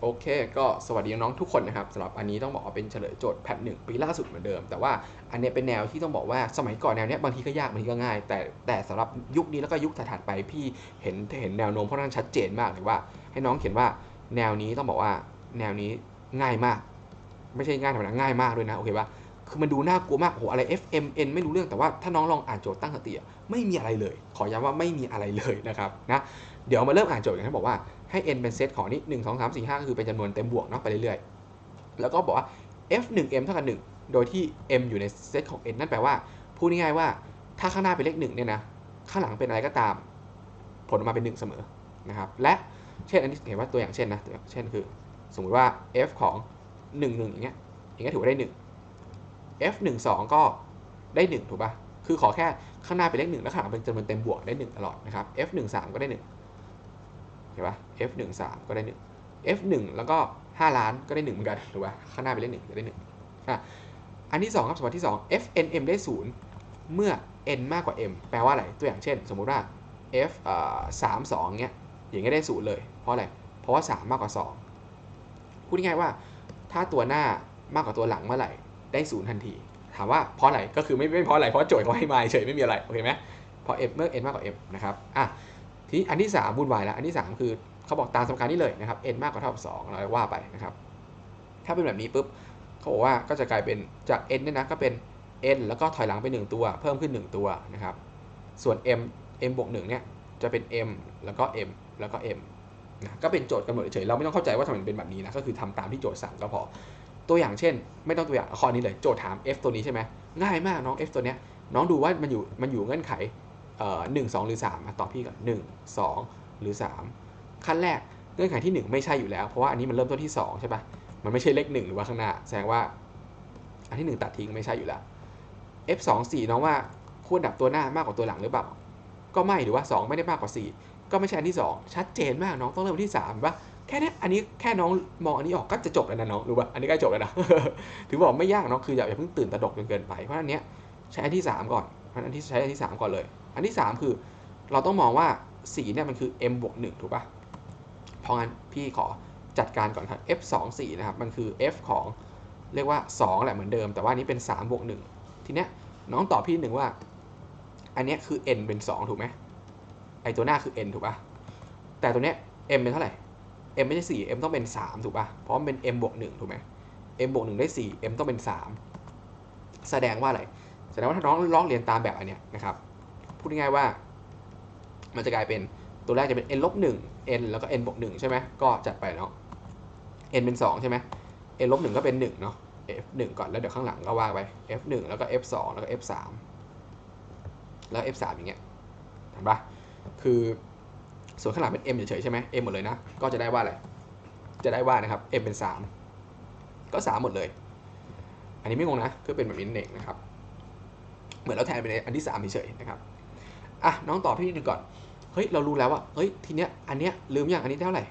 โอเค ก็สวัสดีน้องทุกคนนะครับสำหรับอันนี้ต้องบอกว่าเป็นเฉลยโจทย์แพทหนึ่งปีล่าสุดเหมือนเดิม แต่ว่าอันนี้เป็นแนวที่ต้องบอกว่าสมัยก่อนแนวนี้บางทีก็ยากบางทีก็ง่าย แต่แต่สำหรับยุคนี้แล้วก็ยุคถัดไปพี่เห็นเห็นแนวโน้มค่อนข้างชัดเจนมากเลยว่า ให้น้องเขียนว่าแนวนี้ต้องบอกว่าแนวนี้ง่ายมาก ไม่ใช่ง่ายธรรมดาง่ายมากด้วยนะโอเคปะคือมันดูน่ากลัวมากโอ้โหอะไร FMN ไม่รู้เรื่องแต่ว่าถ้าน้องลองอ่านโจทย์ตั้งสติอะไม่มีอะไรเลย ขอย้ำว่าไม่มีอะไรเลยนะครับนะ เดี๋ยวมาเริ่มอ่านโจทย์กันที่บอกว่าให้ n เป็นเซตของนี่หนึ่งสองสามสี่ห้าก็คือเป็นจำนวนเต็มบวกเนาะไปเรื่อยๆ แล้วก็บอกว่า f 1 m เท่ากับ1โดยที่ m อยู่ในเซตของ n นั่นแปลว่าพูดง่ายๆว่าถ้าข้างหน้าเป็นเลข1เนี่ยนะข้างหลังเป็นอะไรก็ตาม ผลออกมาเป็น 1 เสมอนะครับและเช่นอันนี้เห็นว่าตัวอย่างเช่นนะตัวอย่างเช่นคือ สมมุติว่า f ของ 1 1 อย่างเงี้ยอย่างเงี้ยถือว่าได้ 1 f 1 2 ก็ได้ 1 ถูกป่ะคือขอแค่ข้างหน้าเป็นเลข1แล้วข้างหลังเป็นจำนวนเต็มบวกได้ 1 ตลอดนะครับ f 1 3ก็ได้ 1 เห็นปะ f 1 3ก็ได้ 1 f 1แล้วก็ 5 ล้านก็ได้1เหมือนกันถูกปะข้างหน้าเป็นเลข1จะได้1อะอันที่ 2 ครับสมมติที่ 2 f n m ได้ 0 เมื่อ n มากกว่า m แปลว่าอะไร ตัวอย่างเช่น สมมุติว่า f เอ่อ3 2เงี้ยอย่างเงี้ยได้ 0 เลย เพราะอะไร เพราะว่า 3 มากกว่า 2 พูดง่ายๆว่า ถ้าตัวหน้ามากกว่าตัวหลังเมื่อไหร่ได้ 0 ทันที ถามว่าเพราะอะไรก็คือไม่ไม่เพราะอะไรเพราะโจทย์เขาให้มาเฉยไม่มีอะไรโอเคไหมเพราะ f เมื่อ n มากกว่า m นะครับอะ ทีอันที่3วุ่นวายแล้ว อันที่ 3 คือเขาบอกตามสมการนี้เลยนะครับ n มากกว่าเท่ากับ2เราว่าไปนะครับ ถ้าเป็นแบบนี้ปุ๊บเขาบอกว่าก็จะกลายเป็นจาก n เนี่ยนะก็เป็น n แล้วก็ถอยหลังไป 1 ตัว เพิ่มขึ้น 1 ตัวนะครับ ส่วน m m บวก1เนี่ยจะเป็น m แล้วก็ m แล้วก็ m นะก็เป็นโจทย์กันหมดเฉยเราไม่ต้องเข้าใจว่าทำไมเป็นแบบนี้นะก็คือทำตามที่โจทย์สั่งก็พอ ตัวอย่างเช่น ไม่ต้องตัวอย่างข้อนี้เลยโจทย์ถาม f ตัวนี้ใช่ไหมง่ายมากน้อง f ตัวเนี้ยน้องดูว่ามันอยู่มันอยู่เงื่อนไข หนึ่งสองหรือสามมาตอบพี่ก่อนหนึ่งสองหรือสามขั้นแรกเงื่อนไขที่หนึ่งไม่ใช่อยู่แล้วเพราะว่าอันนี้มันเริ่มต้นที่สองใช่ปะมันไม่ใช่เลขหนึ่งหรือว่าข้างหน้าแสดงว่าอันที่หนึ่งตัดทิ้งไม่ใช่อยู่แล้ว f สองสี่น้องว่าควรดับตัวหน้ามากกว่าตัวหลังหรือเปล่าก็ไม่หรือว่าสองไม่ได้มากกว่าสี่ก็ไม่ใช่อันที่สองชัดเจนมากน้องต้องเริ่มที่สามปะแค่นี้อันนี้แค่น้องมองอันนี้ออกก็จะจบแล้วนะน้องรู้ปะอันนี้ใกล้จบแล้วนะถือบอกไม่ยากน้องคืออย่าอย่าเพิ่งตื่นตระหนกจนเกินไปเพราะอันเนี้ยใช้อันที่สามก่อนเพราะอันที่ใช้อันที่สามก่อนเลย อันที่ 3 คือเราต้องมองว่าสีเนี่ยมันคือ m บวก1ถูกปะเพราะงั้นพี่ขอจัดการก่อนครับ f 2 4นะครับ มันคือ f ของเรียกว่า 2 แหละเหมือนเดิม แต่ว่านี้เป็น3บวก1ทีเนี้ยน้องตอบพี่หนึ่งว่า อันเนี้ยคือ n เป็น 2 ถูกไหมไอตัวหน้าคือ n ถูกปะแต่ตัวเนี้ย m เป็นเท่าไหร่ m ไม่ใช่4 m ต้องเป็น 3 ถูกปะเพราะมันเป็น m บวก1ถูกไหม m บวก1ได้ 4 m ต้องเป็น 3 แสดงว่าอะไร แสดงว่าถ้าน้องลอกเรียนตามแบบอันเนี้ยนะครับ พูดง่ายๆว่า มันจะกลายเป็นตัวแรกจะเป็น n ลบ1 n แล้วก็ n บวก1ใช่ไหมก็จัดไปเนาะ n เป็น 2 ใช่ไหม n ลบ1ก็เป็น1เนาะ f 1ก่อนแล้วเดี๋ยวข้างหลังก็ว่าไป f 1แล้วก็ f 2แล้วก็ f 3แล้ว f 3อย่างเงี้ยเห็นปะคือส่วนข้างหลังเป็น m เฉยๆใช่ไหม m หมดเลยนะ ก็จะได้ว่าอะไร จะได้ว่านะครับ m เป็น 3 ก็ 3 หมดเลย อันนี้ไม่งงนะ คือเป็นแบบนี้เองนะครับ เหมือนเราแทนไปในอันที่3เฉยๆนะครับ อะน้องตอบพี่หนึ่งก่อน เฮ้ยเรารู้แล้วว่าเฮ้ยทีเนี้ยอันเนี้ยลืมอย่างอันนี้ได้เท่าไหร่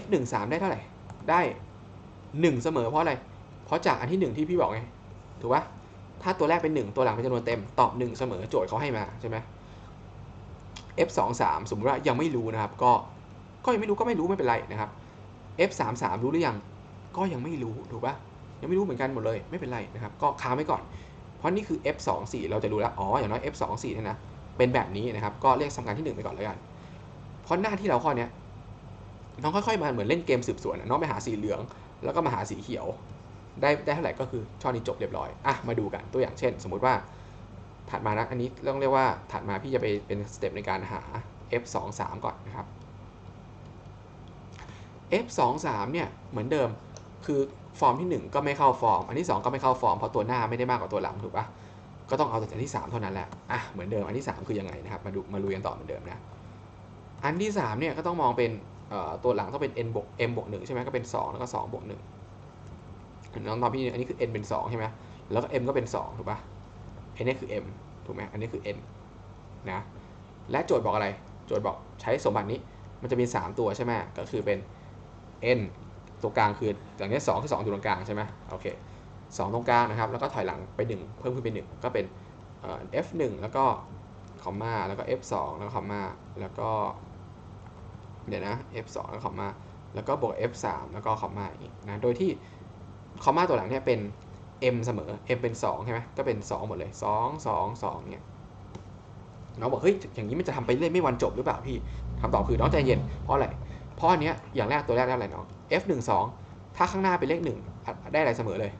f 1 3ได้เท่าไหร่ ได้ 1 เสมอเพราะอะไร เพราะจากอันที่ 1 ที่พี่บอกไง ถูกปะถ้าตัวแรกเป็น 1 ตัวหลังเป็นจำนวนเต็ม ตอบ 1 เสมอโจทย์เขาให้มาใช่ไหม f 2 3สมมติว่ายังไม่รู้นะครับ ก็ ก็ยังไม่รู้ก็ไม่รู้ไม่เป็นไรนะครับ f 3 3รู้หรือยัง ก็ยังไม่รู้ถูกปะยังไม่รู้เหมือนกันหมดเลยไม่เป็นไรนะครับ ก็ค้างไว้ก่อน เพราะนี่คือ f 2 4เราจะรู้แล้ว อ๋อ อย่างน้อย f 2 4เนี่ยนะ เป็นแบบนี้นะครับ ก็เรียกสมการที่ 1 ไปก่อนแล้วกัน เพราะหน้าที่เราข้อนี้น้องค่อยๆมาเหมือนเล่นเกมสืบสวนนะน้องไปหาสีเหลือง แล้วก็มาหาสีเขียว ได้ได้เท่าไหร่ก็คือช่อนี้จบเรียบร้อยอะมาดูกันตัวอย่างเช่น สมมุติว่าถัดมานะอันนี้ต้องเรียกว่าถัดมาพี่จะไปเป็นสเต็ปในการหา f 2 3ก่อนนะครับ f 2 3เนี่ยเหมือนเดิมคือฟอร์มที่ 1 ก็ไม่เข้าฟอร์ม อันที่ 2 ก็ไม่เข้าฟอร์มเพราะตัวหน้าไม่ได้มากกว่าตัวหลังถูกปะ ก็ต้องเอาแต่ที่ 3 เท่านั้นแหละอะเหมือนเดิมอันที่ 3 คือยังไงนะครับมาดูมาลุยกันต่อเหมือนเดิมนะอันที่3เนี่ยก็ต้องมองเป็นตัวหลังต้องเป็น n บวก m บวก1ใช่ไหมก็เป็น 2 แล้วก็2บวก1น้องตอบพี่อันนี้คือ n เป็น 2 ใช่ไหมแล้วก็ m ก็เป็น 2 ถูกปะอันนี้คือ m ถูกไหมอันนี้คือ n นะและโจทย์บอกอะไร โจทย์บอกใช้สมบัตินี้มันจะมี 3 ตัวใช่ไหมก็คือเป็น n ตัวกลางคืออย่างนี้2คือ2อยู่ตรงกลางใช่ไหมโอเค 2 ตรงกลางนะครับ แล้วก็ถอยหลังไป 1 เพิ่มขึ้นเป็น1ก็เป็น f 1 แล้วก็คอมมาแล้วก็ f 2 แล้วก็คอมมาแล้วก็ เดี๋ยวนะ f 2 แล้วคอมมาแล้วก็บวก f 3 แล้วก็คอมมาอีกนะ โดยที่คอมมาตัวหลังเนี่ยเป็น m เสมอ m เป็น2ใช่ไหมก็เป็น 2 หมดเลย 2 2 2เนี่ยน้องบอกเฮ้ยอย่างนี้มันจะทำไปเรื่อยไม่วันจบหรือเปล่าพี่คำตอบคือน้องใจเย็นเพราะอะไรเพราะอันเนี้ยอย่างแรกตัวแรกได้อะไรน้อง f 1 2ถ้าข้างหน้าเป็นเลข1ได้อะไรเสมอเลย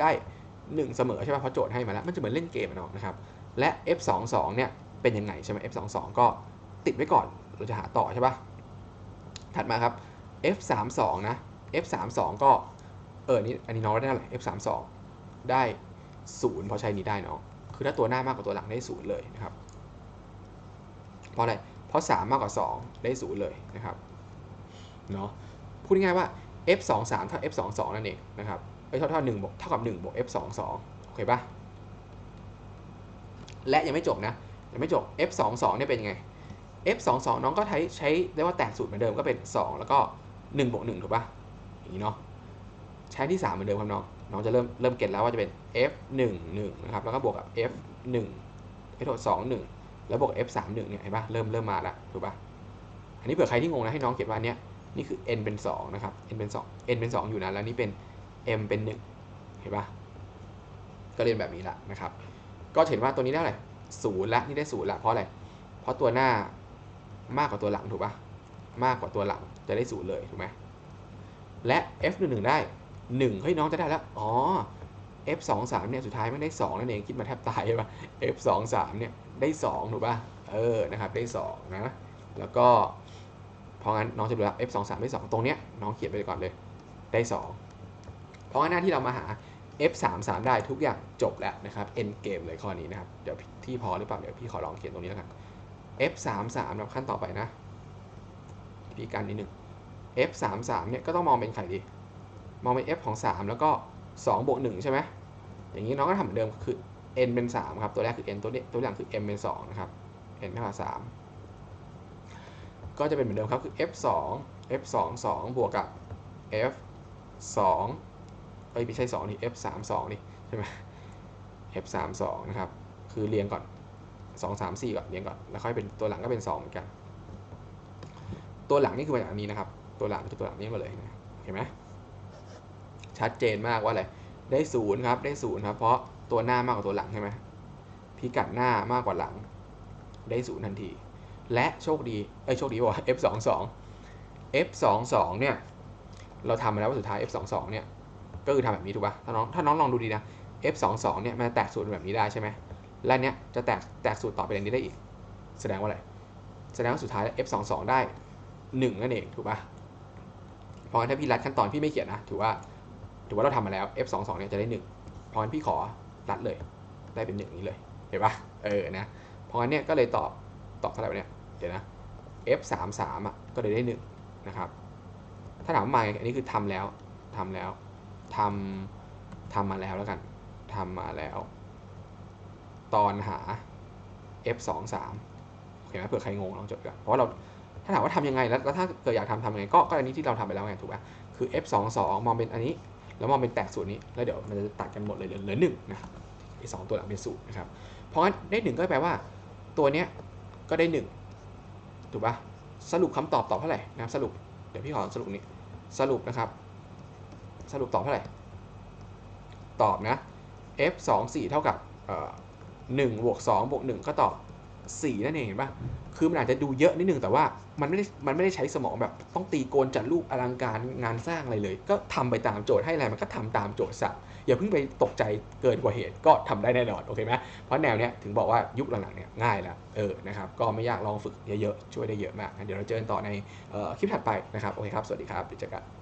ได้ 1 เสมอใช่ไหมเพราะโจทย์ให้มาแล้วมันจะเหมือนเล่นเกมอะน้องนะครับและ f 2 2 เนี่ยเป็นยังไงใช่ไหม f 2 2 ก็ติดไว้ก่อนเราจะหาต่อใช่ปะถัดมาครับ f 3 2 นะ f 3 2 ก็เออนี่อันนี้น้องได้เท่าไหร่ f 3 2 ได้0พราะใช้นี้ได้น้องคือถ้าตัวหน้ามากกว่าตัวหลังได้0เลยนะครับเพราะอะไรเพราะ 3 มากกว่า 2 ได้0เลยนะครับเนาะพูดง่ายว่า f 2 3 เท่า f 2 2 นั่นเองนะครับ เอ้ยเท่าเท่า1บวกเท่ากับ1บวก f 2 2โอเคปะและยังไม่จบนะยังไม่จบ f 2 2เนี่ยเป็นยังไง f 2 2น้องก็ใช้ใช้เรียกว่าแตกสูตรเหมือนเดิมก็เป็น 2 แล้วก็1บวก1ถูกปะอย่างนี้เนาะใช้ที่ 3 เหมือนเดิมครับน้องน้องจะเริ่มเริ่มเก็ตแล้วว่าจะเป็น f 1 1นะครับแล้วก็บวกกับ f 1 f 2 1แล้วบวก f 3 1เนี่ยเห็นปะเริ่มเริ่มมาแล้วถูกปะอันนี้เผื่อใครที่งงนะให้น้องเก็บว่าเนี้ยนี่คือ n เป็น 2 นะครับ n เป็น 2 n เป็น 2 อยู่นะแล้วนี่เป็น m เป็น 1 เห็นปะก็เรียนแบบนี้ละนะครับ ก็เห็นว่าตัวนี้ได้อะไรศูนย์ละนี่ได้ศูนย์ละเพราะอะไร เพราะตัวหน้ามากกว่าตัวหลังถูกปะมากกว่าตัวหลังจะได้ศูนย์เลยถูกไหมและ f 1 1ได้ 1 เฮ้ยน้องจะได้แล้ว อ๋อ f 2 3เนี่ยสุดท้ายไม่ได้2นั่นเองคิดมาแทบตายใช่ปะ f 2 3เนี่ยได้2ถูกปะเออนะครับได้2นะแล้วก็เพราะงั้นน้องจะรู้แล้ว f 2 3ได้2ตรงเนี้ยน้องเขียนไปก่อนเลยได้ 2 เพราะงานหน้าที่เรามาหา f 3 3 ได้ทุกอย่างจบแล้วนะครับ end game เลยข้อนี้นะครับ เดี๋ยวที่พอหรือเปล่า เดี๋ยวพี่ขอลองเขียนตรงนี้แล้วกัน f 3 3แบบขั้นต่อไปนะพี่กันนิดนึง f 3 3เนี่ยก็ต้องมองเป็นใครดี มองเป็น f ของ 3 แล้วก็2บวก1ใช่ไหมอย่างนี้น้องก็ทำเหมือนเดิมคือ n เป็น 3 ครับ ตัวแรกคือ n ตัวนี้ตัวอย่างคือ m เป็น 2 นะครับ n เท่ากับ3ก็จะเป็นเหมือนเดิมครับคือ f 2 f 2 2บวกกับ f 2 เอ้ยไม่ใช่ 2 นี่ f 3 2นี่ใช่ไหม f 3 2นะครับ คือเรียงก่อน 2 3 4 ก่อนเรียงก่อน แล้วค่อยเป็นตัวหลังก็เป็น 2 เหมือนกัน ตัวหลังนี่คือมาจากอันนี้นะครับ ตัวหลังคือตัวหลังนี้มาเลยนะเห็นไหมชัดเจนมากว่าอะไร ได้ศูนย์ครับ ได้ศูนย์ครับ เพราะตัวหน้ามากกว่าตัวหลังใช่ไหมพิกัดหน้ามากกว่าหลัง ได้ศูนย์ทันที และโชคดี เอ้ยโชคดีว่า f 2 2 f 2 2เนี่ย เราทำมาแล้วว่าสุดท้าย f 2 2เนี่ย ก็คือทำแบบนี้ถูกป่ะถ้าน้องถ้าน้องลองดูดีนะ f 2 2เนี่ยมันแตกสูตรแบบนี้ได้ใช่ไหมและเนี้ยจะแตกแตกสูตรต่อไปอย่างนี้ได้อีก แสดงว่าอะไร แสดงว่าสุดท้าย f 2 2ได้ 1 นั่นเองถูกป่ะเพราะงั้นถ้าพี่รัดขั้นตอนพี่ไม่เขียนนะถือว่าถือว่าเราทำมาแล้ว f 2 2เนี่ยจะได้ 1 เพราะงั้นพี่ขอรัดเลยได้เป็น 1 นี้เลยเห็นป่ะเออนะเพราะงั้นเนี่ยก็เลยตอบตอบเท่าไหร่วะเนี่ยเดี๋ยวนะ f 3 3อะก็เลยได้ 1 นะครับถ้าถามมาอันนี้คือทำแล้วทำแล้ว ทำทำมาแล้วแล้วกันทำมาแล้ว ตอนหา f 2 3โอเคไหมเผื่อใครงงลองจดกันเพราะว่าเราถ้าถามว่าทำยังไงแล้วถ้าเกิดอยากทำทำยังไงก็ก็อันนี้ที่เราทำไปแล้วไงถูกไหมคือ f 2 2มองเป็นอันนี้แล้วมองเป็นแตกสูตรนี้แล้วเดี๋ยวมันจะตัดกันหมดเลยเหลือเหลือหนึ่งนะไอ้สองตัวหลังเป็นสูตรนะครับเพราะงั้นได้หนึ่งก็แปลว่า ตัวเนี้ยก็ได้หนึ่งถูกปะสรุปคำตอบตอบเท่าไหร่นะครับสรุปเดี๋ยวพี่ขอสรุปนี้สรุปนะครับ สรุปตอบเท่าไหร่ ตอบนะ f 2 4เท่ากับหนึ่งบวกสองบวกหนึ่งก็ตอบสี่นั่นเองเห็นปะคือมันอาจจะดูเยอะนิดนึงแต่ว่ามันไม่ได้มันไม่ได้ใช้สมองแบบต้องตีโกนจัดรูปอลังการงานสร้างอะไรเลย ก็ทำไปตามโจทย์ให้อะไรมันก็ทำตามโจทย์สักอย่าเพิ่งไปตกใจเกินกว่าเหตุก็ทำได้แน่นอนโอเคไหมเพราะแนวเนี้ยถึงบอกว่ายุคหลังๆเนี่ยง่ายแล้วเออนะครับก็ไม่ยากลองฝึกเยอะๆช่วยได้เยอะมากเดี๋ยวเราเจอกันต่อในคลิปถัดไปนะครับโอเคครับสวัสดีครับเดี๋ยวเจอกัน